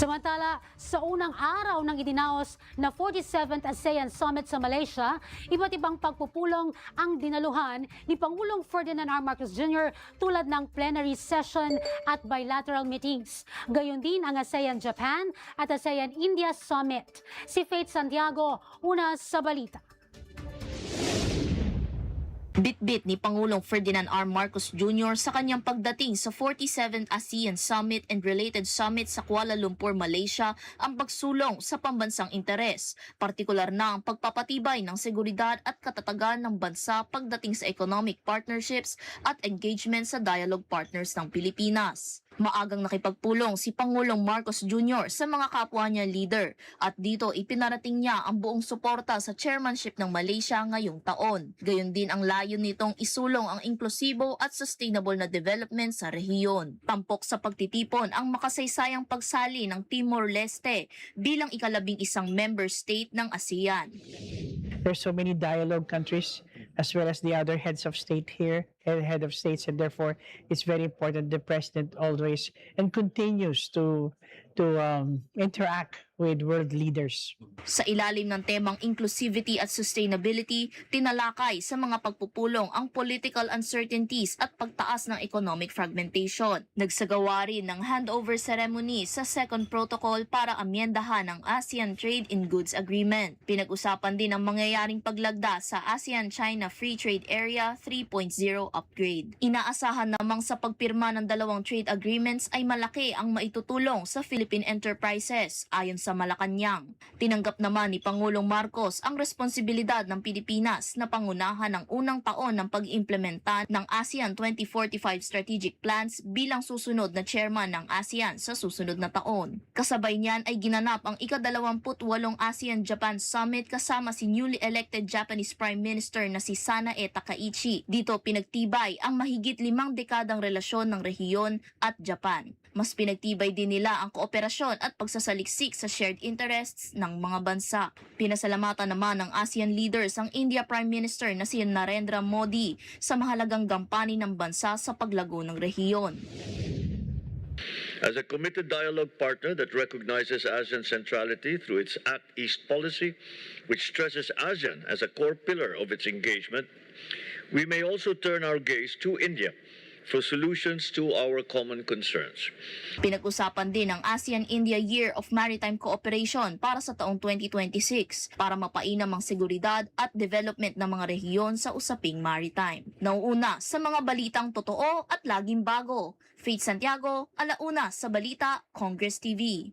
Samantala, sa unang araw ng itinaos na 47th ASEAN Summit sa Malaysia, iba't ibang pagpupulong ang dinaluhan ni Pangulong Ferdinand R. Marcos Jr. tulad ng plenary session at bilateral meetings. Gayon din ang ASEAN Japan at ASEAN India Summit. Si Faith Santiago, una sa balita. Bitbit ni Pangulong Ferdinand R. Marcos Jr. sa kanyang pagdating sa 47th ASEAN Summit and related summit sa Kuala Lumpur, Malaysia ang pagsulong sa pambansang interes, partikular na ang pagpapatibay ng seguridad at katatagan ng bansa pagdating sa economic partnerships at engagement sa dialogue partners ng Pilipinas. Maagang nakipagpulong si Pangulong Marcos Jr. sa mga kapwa niya leader at dito ipinarating niya ang buong suporta sa chairmanship ng Malaysia ngayong taon. Gayon din ang layon nitong isulong ang inklusibo at sustainable na development sa rehiyon. Tampok sa pagtitipon ang makasaysayang pagsali ng Timor-Leste bilang ikalabing isang member state ng ASEAN. There's so many dialogue countries as well as the other heads of state here and head of states and therefore it's very important the president always and continues to to um, interact with world leaders. Sa ilalim ng temang inclusivity at sustainability, tinalakay sa mga pagpupulong ang political uncertainties at pagtaas ng economic fragmentation. Nagsagawa rin ng handover ceremony sa second protocol para amyendahan ang ASEAN Trade in Goods Agreement. Pinag-usapan din ang mangyayaring paglagda sa ASEAN-China Free Trade Area 3.0 upgrade. Inaasahan namang sa pagpirma ng dalawang trade agreements ay malaki ang maitutulong sa Philippine enterprises ayon sa Malacanang. Tinanggap naman ni Pangulong Marcos ang responsibilidad ng Pilipinas na pangunahan ng unang taon ng pag-implementa ng ASEAN 2045 strategic plans bilang susunod na chairman ng ASEAN sa susunod na taon. Kasabay niyan ay ginanap ang ika-28 ASEAN-Japan Summit kasama si newly elected Japanese Prime Minister na si Sanae Takaichi. Dito pinagtibay ang mahigit limang dekadang relasyon ng rehiyon at Japan. Mas pinagtibay din nila ang kooperasyon at pagsasaliksik sa shared interests ng mga bansa. Pinasalamatan naman ng ASEAN leaders ang India Prime Minister na si Narendra Modi sa mahalagang gampanin ng bansa sa paglago ng rehiyon. As a committed dialogue partner that recognizes ASEAN centrality through its Act East policy, which stresses ASEAN as a core pillar of its engagement, we may also turn our gaze to India for solutions to our common concerns. Pinag-usapan din ang ASEAN-India Year of Maritime Cooperation para sa taong 2026 para mapainam ang seguridad at development ng mga rehiyon sa usaping maritime. Nauuna sa mga balitang totoo at laging bago. Faith Santiago, alauna sa Balita, Congress TV.